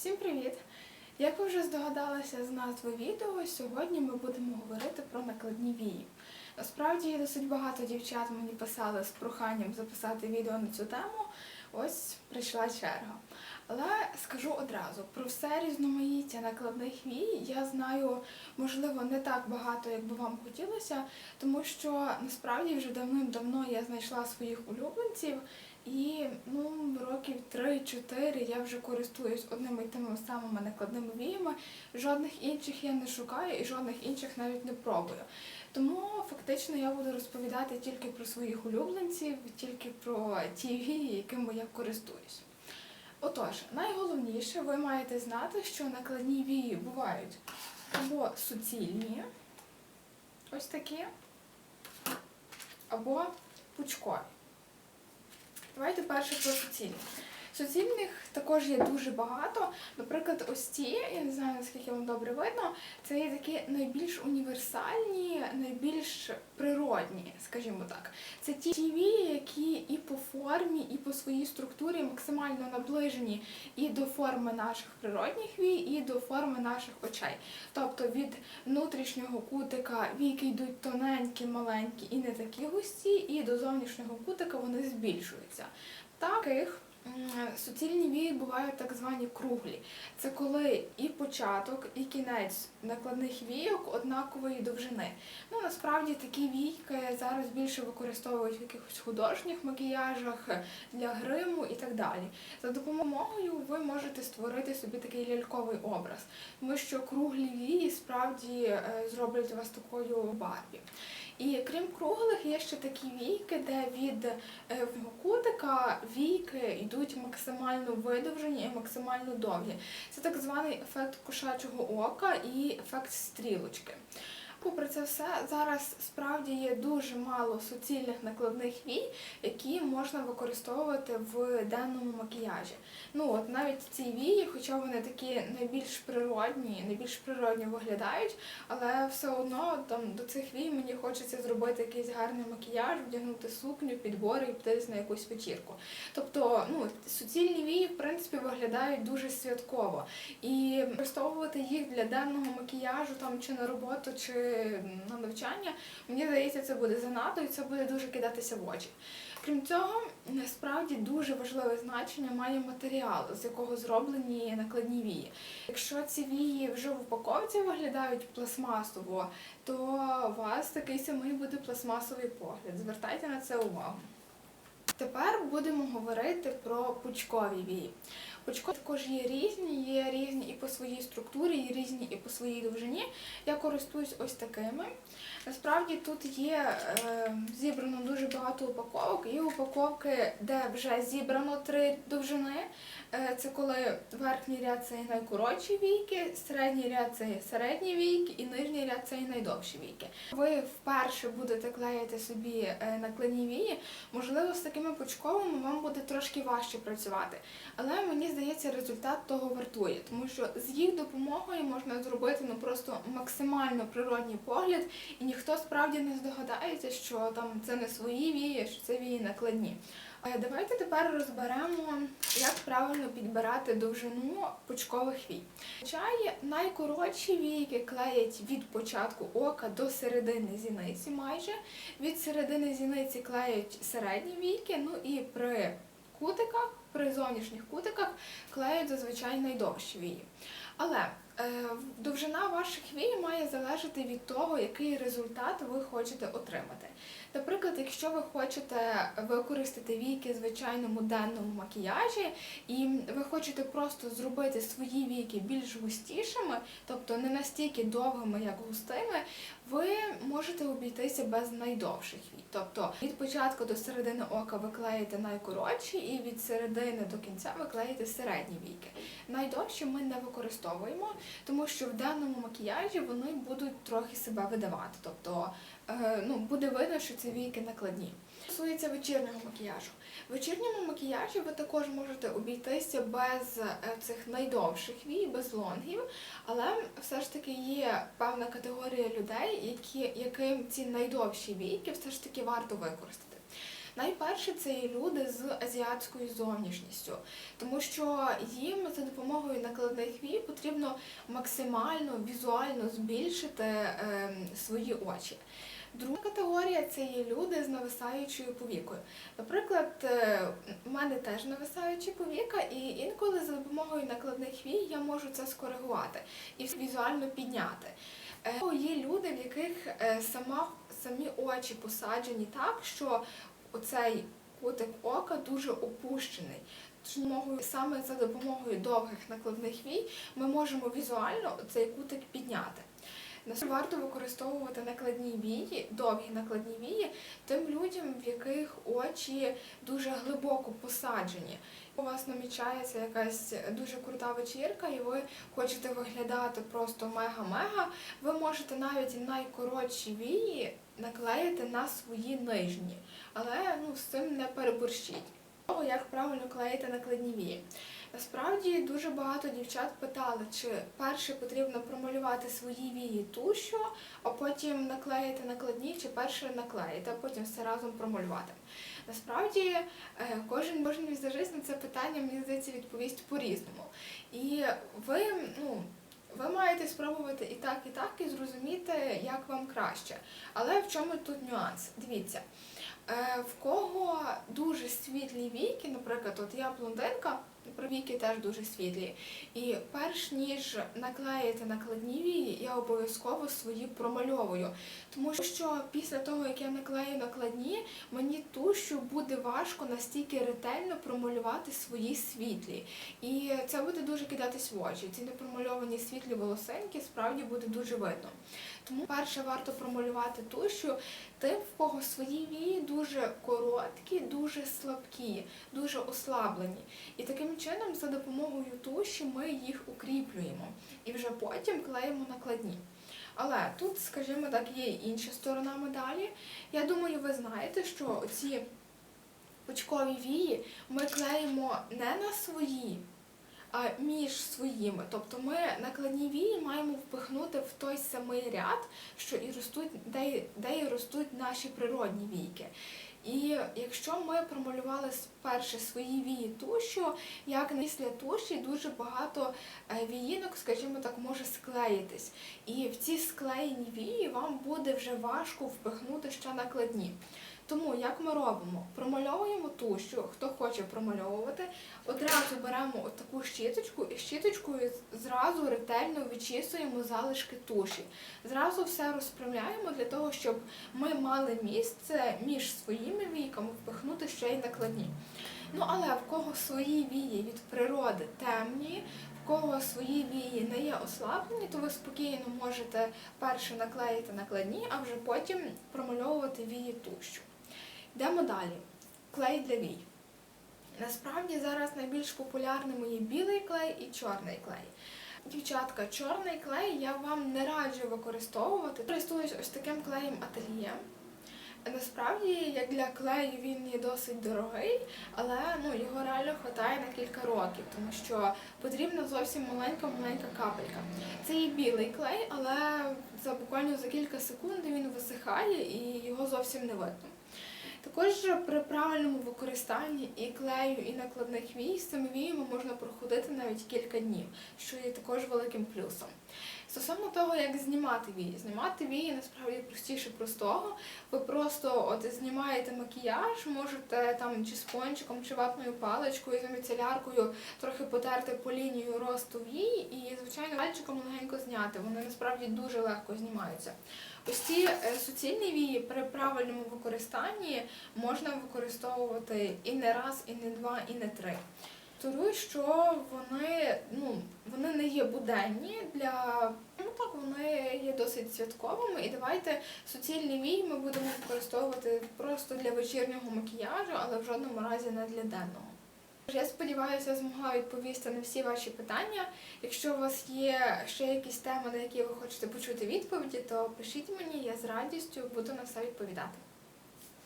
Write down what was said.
Всім привіт! Як ви вже здогадалися з назви відео, сьогодні ми будемо говорити про накладні вії. Насправді досить багато дівчат мені писали з проханням записати відео на цю тему. Ось прийшла черга. Але скажу одразу, про все різноманіття накладних вій я знаю, можливо, не так багато, як би вам хотілося, тому що насправді вже давним-давно я знайшла своїх улюбленців, і ну, років 3-4 я вже користуюсь одними і тими самими накладними віями. Жодних інших я не шукаю і жодних інших навіть не пробую. Тому фактично я буду розповідати тільки про своїх улюбленців, тільки про ті вії, якими я користуюсь. Отож, найголовніше, ви маєте знати, що накладні вії бувають або суцільні, ось такі, або пучкові. Давайте перше про суцільні. Суцільних також є дуже багато. Наприклад, ось ці, я не знаю наскільки вам добре видно, це є такі найбільш універсальні, найбільш природні, скажімо так. Це ті вії, які і по формі, і по своїй структурі максимально наближені і до форми наших природних вій, і до форми наших очей. Тобто від внутрішнього кутика віки йдуть тоненькі, маленькі і не такі густі, і до зовнішнього кутика вони збільшуються. Таких суцільні вії бувають так звані круглі. Це коли і початок, і кінець накладних війок однакової довжини. Ну насправді такі війки зараз більше використовують в якихось художніх макіяжах для гриму і так далі. За допомогою ви можете створити собі такий ляльковий образ, тому що круглі вії справді е, зроблять вас такою Барбі. І крім круглих, є ще такі війки, де від е, кутика війки йдуть максимально видовжені і максимально довгі. Це так званий ефект кошачого ока і ефект стрілочки. Попри це все, зараз справді є дуже мало суцільних накладних вій, які можна використовувати в денному макіяжі. Ну от навіть ці вії, хоча вони такі найбільш природні, найбільш природні виглядають, але все одно там до цих вій мені хочеться зробити якийсь гарний макіяж, вдягнути сукню, підбори і піти на якусь вечірку. Тобто, ну суцільні вії, в принципі, виглядають дуже святково. І використовувати їх для денного макіяжу там чи на роботу, чи на навчання, мені здається, це буде занадто і це буде дуже кидатися в очі. Крім цього, насправді дуже важливе значення має матеріал, з якого зроблені накладні вії. Якщо ці вії вже в упаковці виглядають пластмасово, то у вас такий самий буде пластмасовий погляд. Звертайте на це увагу. Тепер будемо говорити про пучкові вії. Пучкові також є різні, є різні своїй структурі, і різні і по своїй довжині. Я користуюсь ось такими. Насправді тут є е, зібрано дуже багато упаковок. Є упаковки, де вже зібрано три довжини. Е, це коли верхній ряд це найкоротші війки, середній ряд це середні війки і нижній це є найдовші війки. Ви вперше будете клеїти собі е, накладні вії, можливо, з такими пучковими вам буде трошки важче працювати. Але мені здається, результат того вартує, тому що з їх допомогою можна зробити ну просто максимально природній погляд, і ніхто справді не здогадається, що там це не свої вії, що це вії накладні. Е, Давайте тепер розберемо, як правильно підбирати довжину пучкових вій. Зазвичай найкоротші війки клеять від початку ока до середини зіниці майже. Від середини зіниці клеять середні війки, ну і при кутиках, при зовнішніх кутиках клеють зазвичай найдовші вії. Але е, довжина ваших вій має залежати від того, який результат ви хочете отримати. Наприклад, якщо ви хочете використати війки в звичайному денному макіяжі, і ви хочете просто зробити свої війки більш густішими, тобто не настільки довгими, як густими, ви можете обійтися без найдовших вій. Тобто від початку до середини ока ви клеїте найкоротші, і від середини до кінця ви клеїте середні війки. Найдовші ми не використовуємо, тому що в денному макіяжі вони будуть трохи себе видавати. Тобто ну, буде видно, що ці війки накладні. Стосується вечірнього макіяжу. В вечірньому макіяжі ви також можете обійтися без е, цих найдовших вій, без лонгів, але все ж таки є певна категорія людей, які, яким ці найдовші війки все ж таки варто використати. Найперше це є люди з азіатською зовнішністю, тому що їм за допомогою накладних вій потрібно максимально візуально збільшити е, свої очі. Друга категорія це є люди з нависаючою повікою. Наприклад, е, в мене теж нависаючі повіка, і інколи за допомогою накладних вій я можу це скоригувати і візуально підняти. Е, Є люди, в яких е, сама, самі очі посаджені так, що оцей кутик ока дуже опущений. Тож саме за допомогою довгих накладних вій ми можемо візуально цей кутик підняти. На варто використовувати накладні вії, довгі накладні вії тим людям, в яких очі дуже глибоко посаджені. У вас намічається якась дуже крута вечірка, і ви хочете виглядати просто мега-мега. Ви можете навіть найкоротші вії наклеїти на свої нижні, але ну з цим не переборщіть. Як правильно клеїти накладні вії. Насправді дуже багато дівчат питали, чи перше потрібно промалювати свої вії тушю, а потім наклеїти накладні, чи перше наклеїти, а потім все разом промалювати. Насправді е, кожен кожен візажист на це питання мені здається відповість по-різному. І ви, ну. Ви маєте спробувати і так, і так, і зрозуміти, як вам краще. Але в чому тут нюанс? Дивіться, е, в кого дуже світлі віки, наприклад, от я блондинка, віки теж дуже світлі. І перш ніж наклеїти накладні вії, я обов'язково свої промальовую. Тому що після того, як я наклею накладні, мені тушу буде важко настільки ретельно промалювати свої світлі. І це буде дуже кидатись в очі. Ці непромальовані світлі волосинки справді буде дуже видно. Тому перше варто промалювати тушу тим, в кого свої вії дуже короткі, дуже слабкі, дуже ослаблені. І таким чином, за допомогою туші, ми їх укріплюємо і вже потім клеїмо накладні. Але тут, скажімо так, є інша сторона медалі. Я думаю, ви знаєте, що ці пучкові вії ми клеїмо не на свої, між своїми. Тобто ми накладні вії маємо впихнути в той самий ряд, що і ростуть, де, де і ростуть наші природні війки. І якщо ми промалювали спершу свої вії тушу, як після туші дуже багато е, віїнок, скажімо так, може склеїтись. І в ці склеєні вії вам буде вже важко впихнути ще накладні. Тому як ми робимо? Промальовуємо тушу, хто хоче промальовувати, одразу беремо таку щіточку і щіточкою зразу ретельно вичісуємо залишки туші. Зразу все розправляємо для того, щоб ми мали місце між своїми війками впихнути ще й накладні. Ну але в кого свої вії від природи темні, в кого свої вії не є ослаблені, то ви спокійно можете перше наклеїти накладні, а вже потім промальовувати вії тущу. Йдемо далі. Клей для вій. Насправді зараз найбільш популярними є білий клей і чорний клей. Дівчатка, чорний клей я вам не раджу використовувати. Користуюсь ось таким клеєм ательє. Насправді, як для клею, він є досить дорогий, але ну, його реально вистачає на кілька років, тому що потрібна зовсім маленька-маленька капелька. Це є білий клей, але за буквально за кілька секунд він висихає і його зовсім не видно. Також при правильному використанні і клею, і накладних вій з можна проходити навіть кілька днів, що є також великим плюсом. Стосовно того, як знімати вії. Знімати вії насправді простіше простого. Ви просто от знімаєте макіяж, можете там чи спончиком, чи ватною паличкою, з міцеляркою трохи потерти по лінію росту вій і, звичайно, пальчиком легенько зняти. Вони насправді дуже легко знімаються. Ось ці е, суцільні вії при правильному використанні можна використовувати і не раз, і не два, і не три. Повторюю, що вони, ну, вони не є буденні для ну так, вони є досить святковими. І давайте суцільні вії ми будемо використовувати просто для вечірнього макіяжу, але в жодному разі не для денного. Я сподіваюся, змогла відповісти на всі ваші питання. Якщо у вас є ще якісь теми, на які ви хочете почути відповіді, то пишіть мені, я з радістю буду на все відповідати.